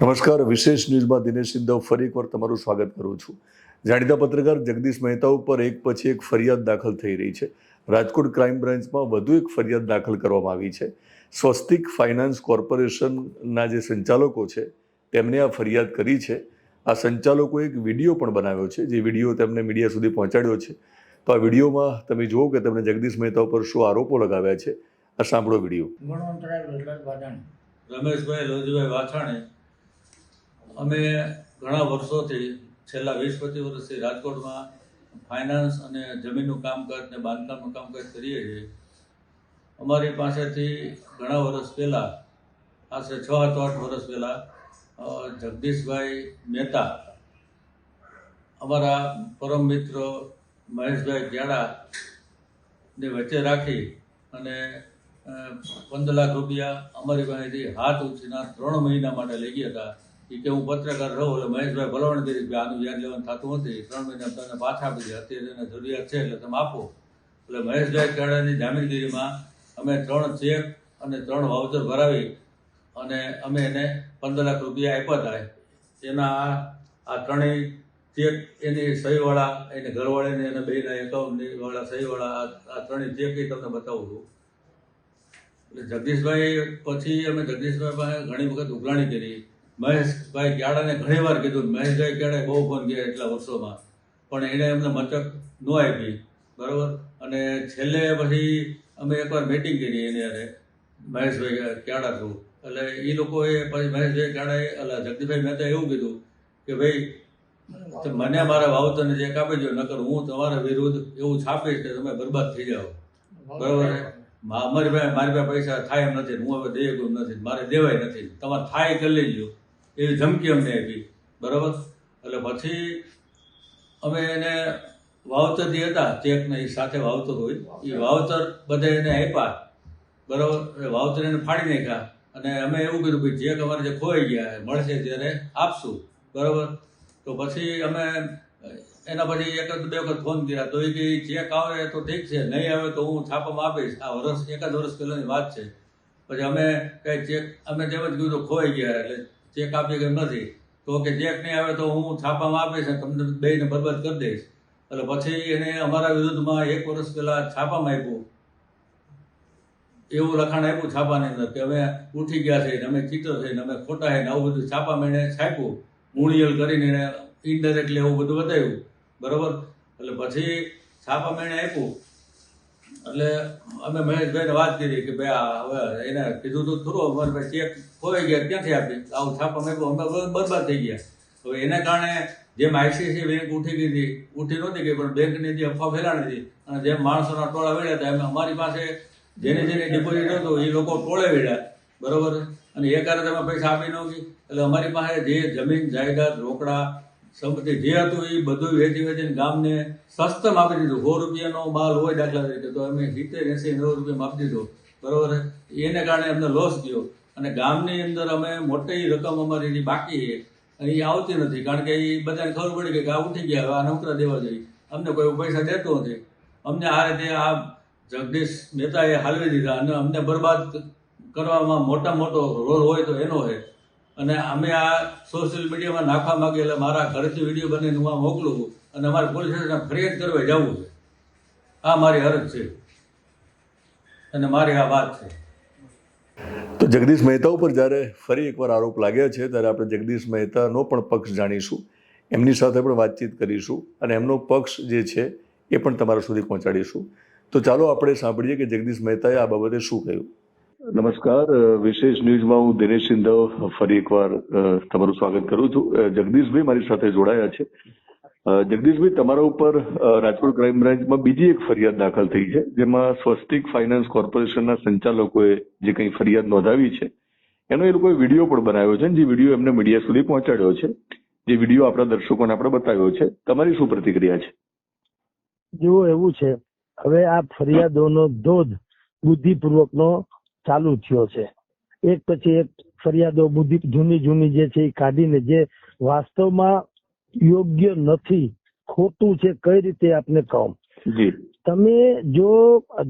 નમસ્કાર વિશેષ ન્યૂઝમાં દિનેશ સિંધવ ફરી એકવાર તમારું સ્વાગત કરું છું. જાણીતા પત્રકાર જગદીશ મહેતા ઉપર એક પછી એક ફરિયાદ દાખલ થઈ રહી છે. રાજકોટ ક્રાઇમ બ્રાન્ચમાં વધુ એક ફરિયાદ દાખલ કરવામાં આવી છે. સ્વસ્તિક ફાઇનાન્સ કોર્પોરેશનના જે સંચાલકો છે તેમને આ ફરિયાદ કરી છે. આ સંચાલકોએ એક વીડિયો પણ બનાવ્યો છે જે વીડિયો તેમને મીડિયા સુધી પહોંચાડ્યો છે. તો આ વિડીયોમાં તમે જુઓ કે તેમણે જગદીશ મહેતા ઉપર શું આરોપો લગાવ્યા છે. આ સાંભળો વીડિયો. રમેશભાઈ લોજીભાઈ વાછાણી. અમે ઘણા વર્ષોથી, છેલ્લા વીસ પચીસ વર્ષથી રાજકોટમાં ફાઇનાન્સ અને જમીનનું કામકાજ ને બાંધકામનું કામકાજ કરીએ છીએ. અમારી પાસેથી ઘણા વર્ષ પહેલાં, આશરે છ આઠ આઠ વર્ષ પહેલાં જગદીશભાઈ મહેતા, અમારા પરમ મિત્ર મહેશભાઈ ગ્યાડા ને વચ્ચે રાખી અને પંદર લાખ રૂપિયા અમારી પાસેથી હાથ ઉછીના ત્રણ મહિના માટે લઈ ગયા હતા. એ કે હું પત્રકાર રહું એટલે મહેશભાઈ ભલામણ કરી આનું વ્યાજ લેવાનું થતું નથી ત્રણ મહિના તમને પાછા આપી દે. અત્યારે એને જરૂરિયાત છે એટલે તમે આપો. એટલે મહેશભાઈ કેળાની જામીનગીરીમાં અમે ત્રણ ચેક અને ત્રણ વાઉચર ભરાવી અને અમે એને પંદર લાખ રૂપિયા આપ્યા હતા એના આ- ત્રણેય ચેક એની સહીવાળા, એને ઘરવાળીને એને બેના એકાઉન્ટની વાળા સહીવાળા, આ ત્રણેય ચેક એ તમને બતાવું છું. એટલે જગદીશભાઈ પછી અમે જગદીશભાઈ પાસે ઘણી વખત ઉઘરાણી કરી. મહેશભાઈ ક્યાડાને ઘણી વાર કીધું મહેશભાઈ ક્યાડાએ બહુ ફોન ગયા એટલા વર્ષોમાં. પણ એણે અમને મચક ન આપી. બરાબર? અને છેલ્લે પછી અમે એકવાર મિટિંગ કરી એની અરે મહેશભાઈ ક્યાડા થયું એટલે એ લોકોએ પછી મહેશભાઈ ક્યાડાએ એટલે જગદીશભાઈ મહેતા એવું કીધું કે ભાઈ મને મારા વાવતરને જે કાપી દો નકર હું તમારા વિરુદ્ધ એવું છાપીશ કે તમે બરબાદ થઈ જાઓ. બરાબર? મારી પાસે મારી પાસે પૈસા થાય એમ નથી હું હવે દઈ શકું નથી મારે દેવાય નથી તમારે થાય કરી લેજો. એવી ધમકી અમને આપી. બરાબર? એટલે પછી અમે એને વાવતર જે હતા ચેકને એ સાથે વાવતર હોય એ વાવતર. બધે એને આપ્યા. બરાબર? વાવતર એને ફાડી નાખ્યા. અને અમે એવું કીધું કે ચેક અમારે જે ખોવાઈ ગયા મળશે ત્યારે આપશું. બરાબર? તો પછી અમે એના પછી એક જ બે વખત ફોન કર્યા. તો એ કે ચેક આવે તો ઠીક છે નહીં આવે તો હું છાપામાં આપીશ. આ વર્ષ એકાદ વર્ષ પહેલાંની વાત છે. પછી અમે કઈ ચેક અમે જેમ જ કીધું ખોવાઈ ગયા એટલે ચેક આપી કે નથી, તો કે ચેક નહીં આવે તો હું છાપામાં આપીશ તમને બેને બરબાદ કરી દઈશ. એટલે પછી એને અમારા વિરુદ્ધમાં એક વર્ષ પહેલાં છાપામાં આપ્યું. એવું લખાણ આપ્યું છાપાની અંદર કે અમે ઉઠી ગયા છે અમે ચિત્ર છે અમે ખોટા છે ને આવું બધું છાપામાં એને છાપ્યું. મૂળિયલ કરીને એને ઇનડાયરેક્ટલી એવું બધું બતાવ્યું. બરાબર? એટલે પછી છાપામાં એણે આપ્યું. એટલે અમે મહેશભાઈને વાત કરી કે ભાઈ હવે એને કીધું તો ખરું અમારે ચેક ખોવાઈ ગયા, ક્યાંથી આપી? આવું છાપ મેં અમે બરબાદ થઈ ગયા. હવે એના કારણે જેમ આઈસીઆઈસી બેંક ઉઠી ગઈ હતી, ઉઠી નહોતી ગઈ, પણ બેંકની જે અફવા ફેલાણી હતી અને જેમ માણસોના ટોળા વેડ્યા હતા, એમ અમારી પાસે જેને જેને ડિપોઝિટ હતું, એ લોકો ટોળે વેડ્યા. બરોબર? અને એ કારણે તમે પૈસા આપી ન એટલે અમારી પાસે જે જમીન, જાયદાદ, રોકડા સંપત્તિ જે હતું એ બધું વેચી વેચીને ગામને સસ્તમ આપી દીધું. સો રૂપિયાનો માલ હોય દાખલા તરીકે, તો અમે સિત્તેર, એસી, નવ રૂપિયામાં આપી દીધો. બરોબર એને કારણે અમને લોસ ગયો અને ગામની અંદર અમે મોટી રકમ અમારી જે બાકી છે. એ આવતી નથી. કારણ કે એ બધાને ખબર પડી કે આ ઉઠી ગયા, હવે આ નોકરા દેવા જોઈએ અમને કોઈ પૈસા દેતો નથી. અમને આ રીતે આ જગદીશ મહેતાએ હાલવી દીધા અને અમને બરબાદ કરવામાં મોટા મોટો રોલ હોય તો એનો છે અને અમે આ સોશિયલ મીડિયામાં નાખવા માગીએ એટલે મારા ઘરેથી વીડિયો બનાવીને હું આ મોકલું છું અને અમારે પોલીસ સ્ટેશન ફરિયાદ કરવા જવું છે. આ મારી અરજ છે. અને મારી આ વાત છે. તો જગદીશ મહેતા ઉપર જ્યારે ફરી એકવાર આરોપ લાગ્યા છે, ત્યારે આપણે જગદીશ મહેતાનો પણ પક્ષ જાણીશું. એમની સાથે પણ વાતચીત કરીશું અને એમનો પક્ષ જે છે, એ પણ તમારા સુધી પહોંચાડીશું. તો ચાલો આપણે સાંભળીએ કે જગદીશ મહેતાએ આ બાબતે શું કહ્યું. નમસ્કાર. વિશેષ ન્યૂઝમાં હું દિનેશ સિંધવ ફરી એકવાર તમારું સ્વાગત કરું છું. જગદીશભાઈ મારી સાથે જોડાયા છે. જગદીશભાઈ, તમારા ઉપર રાજકોટ ક્રાઇમ બ્રાન્ચમાં બીજી એક ફરિયાદ દાખલ થઈ છે, જેમાં સ્વસ્તિક ફાઇનાન્સ કોર્પોરેશનના સંચાલકોએ જે કંઈ ફરિયાદ નોંધાવી છે, એનો એ લોકોએ વીડિયો પણ બનાવ્યો છે જે વીડિયો એમને મીડિયા સુધી પહોંચાડ્યો છે, જે વીડિયો આપણા દર્શકોને આપણે બતાવ્યો છે. તમારી શું પ્રતિક્રિયા છે? જુઓ, એવું છે. હવે આ ફરિયાદોનો ધોધ બુદ્ધિપૂર્વકનો ચાલુ થયો છે. એક પછી એક ફરિયાદો બુદ્ધિ જૂની જૂની જે છે એ કાઢીને જે વાસ્તવમાં યોગ્ય નથી ખોટું છે કઈ રીતે આપને કહું? તમે જો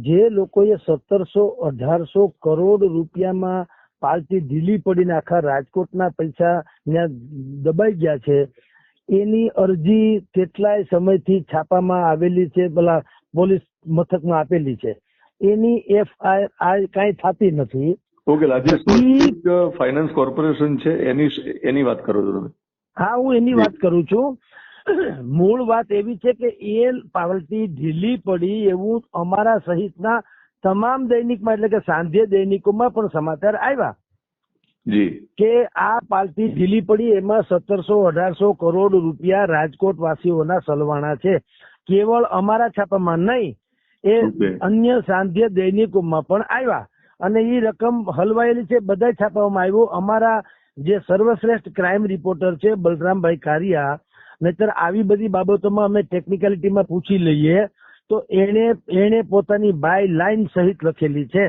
જે લોકોએ સત્તરસો અઢારસો કરોડ રૂપિયામાં પાર્ટી ઢીલી પડીને આખા રાજકોટના પૈસા ત્યાં દબાઈ ગયા છે એની અરજી કેટલાય સમયથી છાપામાં આવેલી છે પેલા પોલીસ મથકમાં આપેલી છે. એની એફઆઈઆર કાંઈ થતી નથી. ઓકે રાજેશ ફાઇનાન્સ કોર્પોરેશન છે એની એની વાત કરો છો તમે? હા હું એની વાત કરું છું. મૂળ વાત એવી છે કે એ પાવલટી ઢીલી પડી એવું અમારા સહિતના તમામ દૈનિકમાં એટલે કે સાંધ્ય દૈનિકોમાં પણ સમાચાર આવ્યા. જી. કે આ પાલટી ઢીલી પડી એમાં સત્તરસો અઢારસો કરોડ રૂપિયા રાજકોટ વાસીઓના સલવાણા છે. કેવળ અમારા છાપામાં નહીં એ અન્ય સાંધ્ય દૈનિકોમાં પણ આવ્યા. અને એ રકમ હલવાયેલી છે બધા છાપવામાં આવ્યું. અમારા જે સર્વશ્રેષ્ઠ ક્રાઇમ રિપોર્ટર છે બલરામભાઈ કારિયા નહીતર આવી બધી બાબતોમાં અમે ટેકનિકાલિટીમાં પૂછી લઈએ તો એને એને પોતાની બાય લાઇન સહિત લખેલી છે.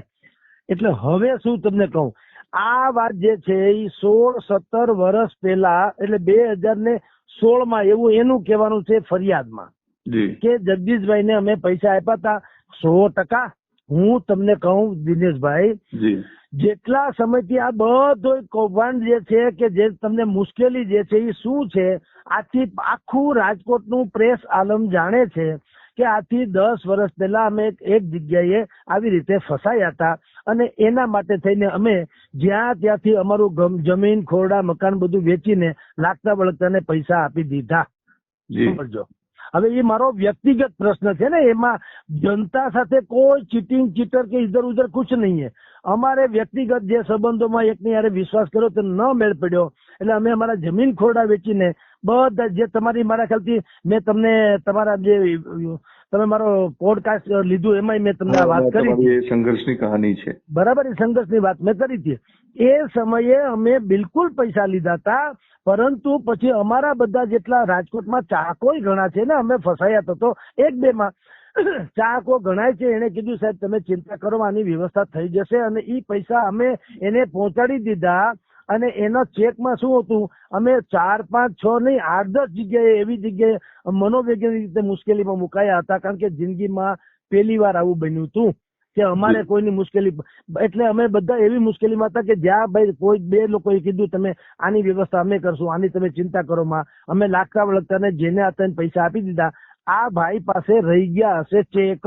એટલે હવે શું તમને કહું? આ વાત જે છે એ સોળ સત્તર વર્ષ પહેલા એટલે બે હજાર ને સોળમાં એવું એનું કહેવાનું છે ફરિયાદમાં. કે જગદીશભાઈને અમે પૈસા આપ્યા હતા સો ટકા. હું તમને કહું દિનેશભાઈ જેટલા સમયથી આ બધો કૌભાંડ જે છે કે જે તમને મુશ્કેલી જે છે એ શું છે આથી આખું રાજકોટનું પ્રેસ આલમ જાણે છે કે આથી દસ વર્ષ પહેલા અમે એક જગ્યાએ આવી રીતે ફસાયા હતા અને એના માટે થઈને અમે જ્યાં ત્યાંથી અમારું જમીન ખોરડા મકાન બધું વેચીને લાગતા વળગતાને પૈસા આપી દીધા. સમજો હવે એ મારો વ્યક્તિગત પ્રશ્ન છે ને, એમાં જનતા સાથે કોઈ ચીટિંગ ચીટર કે ઇધર ઉધર કુછ નહીં હે. અમારે વ્યક્તિગત જે સંબંધોમાં એકની યારે વિશ્વાસ કર્યો તે ન મેળ પડ્યો. એટલે અમે અમારા જમીન ખોરડા વેચીને બધા જે તમારી મારા ખ્યાલથી મેં તમને તમારા જે તમે મારો પોડકાસ્ટ લીધું એમાં મેં તમને આ વાત કરી. એ સંઘર્ષની કહાની છે. બરાબર એ સંઘર્ષની વાત મેં કરી હતી. એ સમયે અમે બિલકુલ પૈસા લીધા હતા પરંતુ પછી અમારા બધા જેટલા રાજકોટમાં ચાકોય ઘણા છે ને અમે ફસાયા તો તો એક બે માં ચાકો ગણાય છે એને કીધું સાહેબ તમે ચિંતા કરો આની વ્યવસ્થા થઈ જશે અને એ પૈસા અમે એને પહોંચાડી દીધા અને એના ચેકમાં શું હતું? અમે ચાર પાંચ છ નહીં આઠ દસ જગ્યાએ એવી જગ્યાએ મનોવૈજ્ઞાનિક રીતે મુશ્કેલીમાં મુકાયા હતા. કારણ કે જિંદગીમાં પહેલી વાર આવું બન્યું હતું કે અમારે કોઈની મુશ્કેલી એટલે અમે બધા એવી મુશ્કેલીમાં હતા કે જ્યાં ભાઈ કોઈ બે લોકોએ કીધું તમે આની વ્યવસ્થા અમે કરશું આની તમે ચિંતા કરો માં. અમે લાગતા વળગતાને જેને હતા પૈસા આપી દીધા. આ ભાઈ પાસે રહી ગયા હશે ચેક.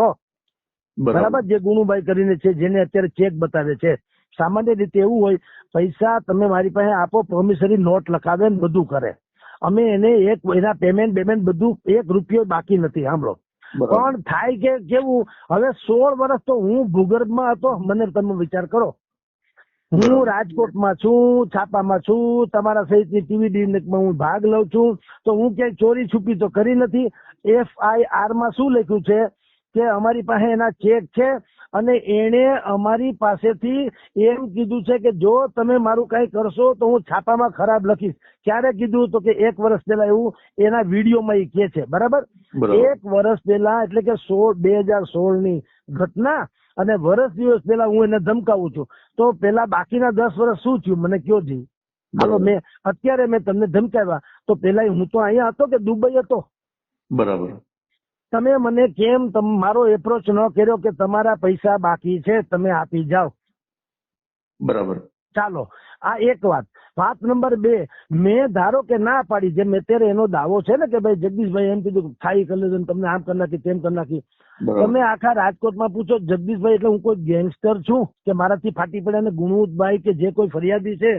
બરાબર? જે ગુણુભાઈ કરીને છે જેને અત્યારે ચેક બતાવે છે. સામાન્ય રીતે એવું હોય પૈસા તમે મારી પાસે આપો પ્રોમિસરી નોટ લખાવે ને બધું કરે. અમે એને એક એના પેમેન્ટ બેમેન્ટ બધું એક રૂપિયો બાકી નથી સાંભળો. પણ થાય કે કેવું હવે સોળ વર્ષ તો હું ભૂગર્ભમાં હતો મને તમે વિચાર કરો. હું રાજકોટમાં છું છાપામાં છું તમારા સહિતની ટીવી માં હું ભાગ લઉં છું તો હું ક્યાંય ચોરી છુપી તો કરી નથી. એફઆઈઆરમાં શું લખ્યું છે? કે અમારી પાસે એના ચેક છે અને એણે અમારી પાસેથી એમ કીધું છે કે જો તમે મારું કઈ કરશો તો હું છાપામાં ખરાબ લખીશ. ક્યારે કીધું તો કે એક વર્ષ પહેલા એવું એના વિડીયોમાં એ કે છે. બરાબર? બરાબર. એક વર્ષ પહેલા એટલે કે સોળ બે હજાર સોળની ઘટના અને વર્ષ દિવસ પહેલા હું એને ધમકાવું છું. તો પેલા બાકીના દસ વર્ષ શું થયું? મને કયો જી હાલો મેં અત્યારે મેં તમને ધમકાવ્યા. તો પેલા હું તો અહીંયા હતો કે દુબઈ હતો? બરાબર. તમે મને કેમ મારો એપ્રોચ ન કર્યો કે તમારા પૈસા બાકી છે તમે આપી જાઓ. બરાબર. ચાલો આ એક વાત. વાત નંબર બે. મેં ધારો કે ના પાડી જેમ અત્યારે એનો દાવો છે ને કે ભાઈ જગદીશભાઈ એમ કીધું ખાઈ કરી તમને આમ કરી નાખી તેમ કરી નાખી તમે આખા રાજકોટમાં પૂછો જગદીશભાઈ એટલે હું કોઈ ગેંગસ્ટર છું કે મારાથી ફાટી પડ્યા ને ગુણવંતભાઈ કે જે કોઈ ફરિયાદી છે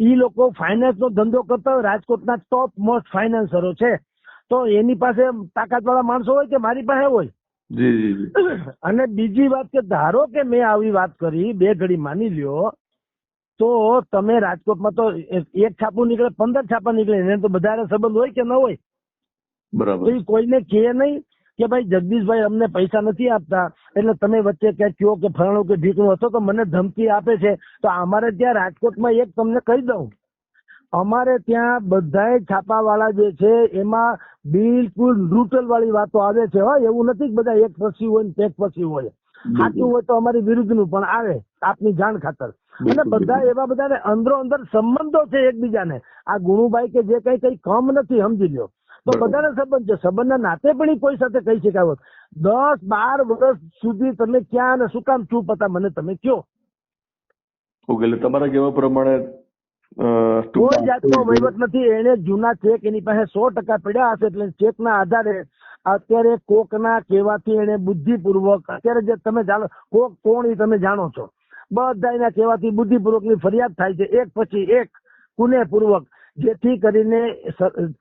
ઈ લોકો ફાઇનાન્સ નો ધંધો કરતા હોય રાજકોટના ટોપ મોસ્ટ ફાઇનાન્સરો છે. તો એની પાસે તાકાત વાળા માણસો હોય કે મારી પાસે હોય? અને બીજી વાત કે ધારો કે મેં આવી વાત કરી બે ઘડી માની લ્યો તો તમે રાજકોટમાં તો એક છાપું નીકળે પંદર છાપા નીકળે એને તો બધાને સંબંધ હોય કે ન હોય? બરાબર. એ કોઈને કહે નહીં કે ભાઈ જગદીશભાઈ અમને પૈસા નથી આપતા એટલે તમે વચ્ચે ક્યાંક કયો કે ફલાણું કે ઢીકણું હતો તો મને ધમકી આપે છે. તો અમારે ત્યાં રાજકોટમાં એક તમને કહી દઉં. અમારે ત્યાં બધાય છાપાવાળા જે છે એમાં બિલકુલ ન્યુટ્રલ વાળી વાતો આવે છે હો એવું નથી બધા એક પછી હોય ને પેક પછી હોય. સાચું હોય તો અમારી વિરુદ્ધનું પણ આવે આપની જાણ ખાતર. અને બધા એવા બધાને અંદરો અંદર સંબંધો છે એકબીજાને. આ ગુણુભાઈ કે જે કઈ કઈ કમ નથી સમજી લ્યો. તો. બધાને સંબંધ છે. સંબંધના નાતે પણ કોઈ સાથે કહી શકાય હોત. દસ બાર વર્ષ સુધી તમે ક્યાં અને શું કામ ચૂપ હતા? મને તમે કયો. ઓકે એટલે તમારા કહેવા પ્રમાણે કોઈ જાતનો વહીવટ નથી એને જૂના ચેક એની પાસે સો ટકા પડ્યા હશે એટલે ચેકના આધારે અત્યારે કોકના કહેવાથી એને બુદ્ધિપૂર્વક અત્યારે જે તમે જાણો કોક કોણ તમે જાણો છો. બધા એના કહેવાથી બુદ્ધિપૂર્વકની ફરિયાદ થાય છે એક પછી એક પુનેપૂર્વક જેથી કરીને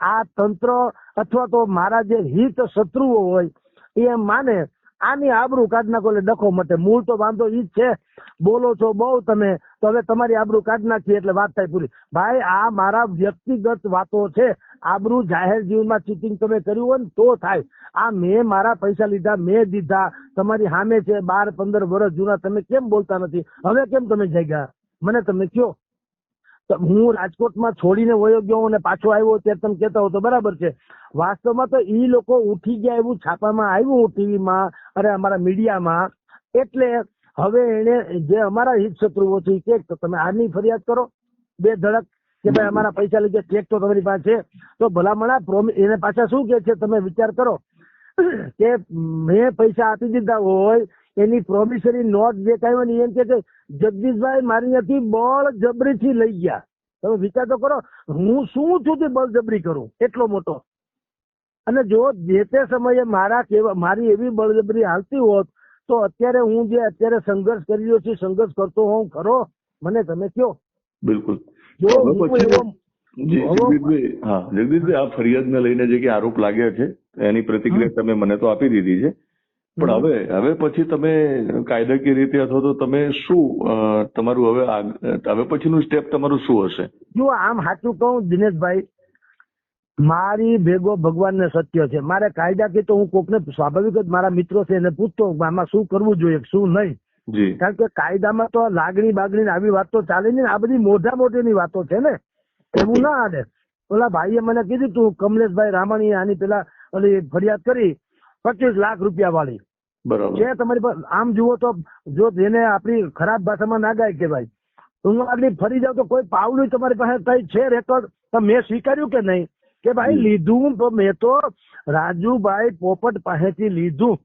આ તંત્ર અથવા તો મારા જે હિત શત્રુઓ હોય એ એમ માને આની આબરૂ કાઢ નાખો ડખો મટે. મૂળ તો વાંધો ઈ જ છે. બોલો છો બહુ તમે. તો હવે તમારી આબરૂ કાઢ નાખી એટલે વાત થાય પૂરી. ભાઈ, આ મારા વ્યક્તિગત વાતો છે. આબરૂ જાહેર જીવનમાં ચીટિંગ તમે કર્યું હોય ને તો થાય. આ મેં મારા પૈસા લીધા, મેં દીધા. તમારી સામે છે બાર પંદર વર્ષ જૂના. તમે કેમ બોલતા નથી? હવે કેમ તમે જાગ્યા? મને તમે કયો? હું રાજકોટમાં છોડીને વયો ગયો અને પાછો આવ્યો ત્યારે તમે કહેતા હો તો બરાબર છે. વાસ્તવમાં તો એ લોકો ઉઠી ગયા એવું છાપામાં આવ્યું ટીવીમાં અને અમારા મીડિયામાં. એટલે હવે એને જે અમારા હિત શત્રુઓ છે કે તમે આની ફરિયાદ કરો. બે ધડક કે ભાઈ અમારા પૈસા લઈ ગયા ચેક તો તમારી પાસે તો ભલામણા એને પાછા શું કે છે તમે વિચાર કરો કે મેં પૈસા આપી દીધા હોય એની પ્રોમિસરી નોટ જે કાંઈ હોય ને એમ કે જગદીશભાઈ મારી ત્યાંથી બળ જબરીથી લઈ ગયા. તમે વિચાર તો કરો હું શું છું તે બળજબરી કરું? એટલો મોટો. અને જો જે તે સમયે મારા કેવા મારી એવી બળજબરી હાલતી હોત તો અત્યારે હું જે અત્યારે સંઘર્ષ કરી રહ્યો છું સંઘર્ષ કરતો હોઉં ખરો? મને તમે કયો બિલકુલ. જો હું એવો જગદીશભાઈ હા જગદીશભાઈ આ ફરિયાદને લઈને જે કે આરોપ લાગ્યા છે એની પ્રતિક્રિયા તમે મને તો આપી દીધી છે. પણ હવે હવે પછી તમે કાયદાકીય રીતે અથવા તો તમે શું તમારું હવે હવે પછીનું સ્ટેપ તમારું શું હશે? જો આમ સાચું કહું દિનેશભાઈ મારી ભેગો ભગવાનને સત્ય છે. મારે કાયદાથી તો હું કોકને સ્વાભાવિક જ મારા મિત્રો છે એને પૂછતો આમાં શું કરવું જોઈએ શું નહીં. કારણ કે કાયદામાં તો લાગણી બાગણી ને આવી વાત તો ચાલે નહીં આ બધી મોઢા મોઢીની વાતો છે ને. એવું ના હાલે ઓલા ભાઈએ મને કીધું તું કમલેશભાઈ રામાણીએ આની પેલા ઓલી ફરિયાદ કરી પચીસ લાખ રૂપિયા વાળી. બરાબર. છે તમારી પાસે આમ જુઓ તો જો જેને આપણી ખરાબ ભાષામાં ના ગાય કે ભાઈ હું આગળ ફરી જાવ તો કોઈ પાવલું તમારી પાસે કઈ છે રેકોર્ડ તો મેં સ્વીકાર્યું કે નહીં? કે ભાઈ લીધું તો મેં તો રાજુભાઈ પોપટ પાસેથી લીધું.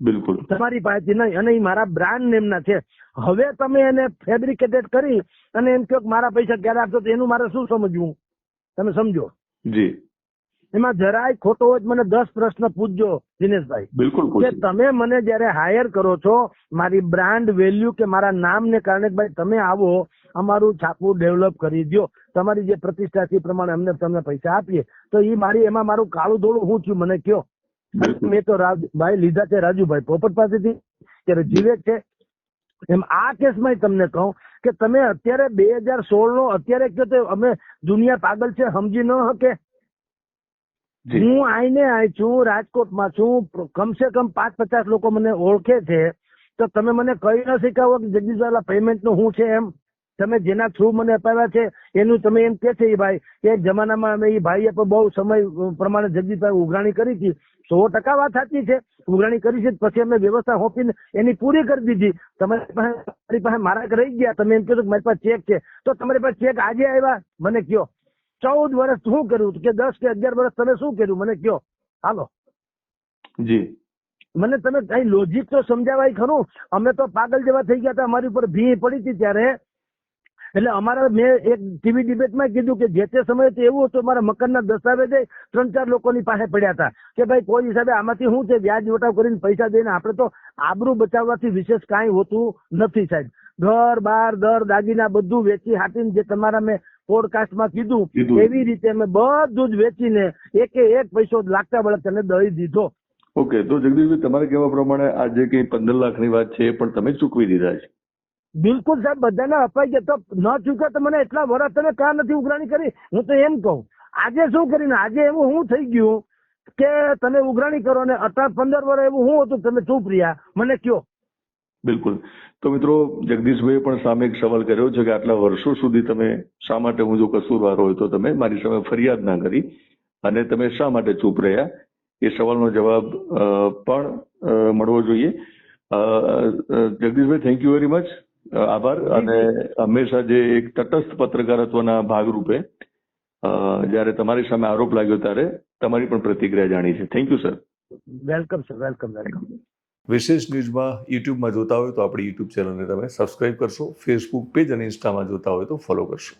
બિલકુલ. તમારી પાસેથી નહીં અને એ મારા બ્રાન્ડ નેમના છે. હવે તમે એને ફેબ્રિકેટેડ કરી અને એમ કહો મારા પૈસા ક્યારે આપશો તો એનું મારે શું સમજવું? તમે સમજો. જી. એમાં જરાય ખોટો હોય મને દસ પ્રશ્ન પૂછજો દિનેશભાઈ. બિલકુલ કે તમે મને જયારે હાયર કરો છો મારી બ્રાન્ડ વેલ્યુ કે મારા નામને કારણે ભાઈ તમે આવો અમારું છાપું ડેવલપ કરી દો તમારી જે પ્રતિષ્ઠા છે પ્રમાણે અમને તમને પૈસા આપીએ. તો એ મારી એમાં મારું કાળું ધોળું હું છું મને કયો? મેં તો ભાઈ લીધા છે રાજુભાઈ પોપટ પાસેથી. ત્યારે જીવે છે. એમ આ કેસમાં તમને કહું કે તમે અત્યારે બે હજાર સોળ નો અત્યારે કહો તો અમે દુનિયા પાગલ છે સમજી ન શકે હું આઈને આઈ છું, રાજકોટમાં છું કમસે કમ પાંચ પચાસ લોકો મને ઓળખે છે. તો તમે મને કહી ન શીખાવો કે જગદીશભાઈ પેમેન્ટનું શું છે એમ? તમે જેના થ્રુ મને અપાવ્યા છે, એનું તમે એમ કે છે, એ ભાઈ એક જમાનામાં અમે એ ભાઈએ પણ બહુ સમય પ્રમાણે જગદીશભાઈ ઉઘરાણી કરી હતી. સો ટકા વાત સાચી છે. ઉઘરાણી કરી છે, પછી અમે વ્યવસ્થા હોપીને એની પૂરી કરી દીધી. તમારી પાસે, મારી પાસે મારા રહી ગયા. તમે એમ કહો કે મારી પાસે ચેક છે. તો તમારી પાસે ચેક આજે આવ્યા? મને કયો ચૌદ વર્ષ શું કર્યું કે દસ કે અગિયાર વર્ષ તમે શું કર્યું? મને કયો. હાલો. જી. મને તમે કઈ લોજિક તો સમજાવાય ખરું? અમે તો પાગલ જેવા થઈ ગયા હતા. અમારી ઉપર ભી પડી હતી ત્યારે. એટલે અમારા મેં એક ટીવી ડિબેટમાં કીધું કે જે તે સમયે તો એવું હતું અમારા મકાનના દસ્તાવેજ ત્રણ ચાર લોકોની પાસે પડ્યા હતા. કે ભાઈ કોઈ હિસાબે આમાંથી શું છે? વ્યાજ વટાવ કરીને પૈસા દઈને આપણે તો આબરૂ બચાવવાથી વિશેષ કાંઈ હોતું નથી સાહેબ. ઘર બાર દર દાગીના બધું વેચી હાટીને જે તમારા મેં પોડકાસ્ટમાં કીધું. એવી રીતે અમે બધું જ વેચીને એકે એક પૈસો લાગતા બળગતાને દઈ દીધો. ઓકે તો જગદીશભાઈ તમારે કહેવા પ્રમાણે આ જે કંઈ પંદર લાખની વાત છે એ પણ તમે ચૂકવી દીધા છે? બિલકુલ સાહેબ બધાને અપાઈ ગયા. તો ન ચૂક્યા તો મને એટલા વર્ષ તમે કાં નથી ઉઘરાણી કરી? હું તો એમ કહું આજે શું કરીને? આજે એવું હું થઈ ગયું કે તમે ઉઘરાણી કરો ને અઢાર પંદર વર્ષ એવું હું હતું તમે ચૂપ રહ્યા. મને કયો બિલકુલ. તો મિત્રો જગદીશભાઈએ પણ સામે એક સવાલ કર્યો છે કે આટલા વર્ષો સુધી તમે શા માટે હું જો કસૂરવાર હોય તો તમે મારી સામે ફરિયાદ ના કરી અને તમે શા માટે ચૂપ રહ્યા? એ સવાલનો જવાબ પણ મળવો જોઈએ. Jagdishbhai thank you very much આભાર. અને હંમેશા જે એક તટસ્થ પત્રકારત્વના ભાગરૂપે જ્યારે તમારી સામે આરોપ લાગ્યો ત્યારે તમારી પણ પ્રતિક્રિયા જાણી છે. Thank you sir welcome sir welcome welcome વિશેષ ન્યૂઝમાં યુટ્યુબમાં જોતા હોય તો આપણી યુટ્યુબ ચેનલને તમે સબસ્ક્રાઇબ કરશો ફેસબુક પેજ અને ઇન્સ્ટામાં જોતા હોય તો ફોલો કરશો.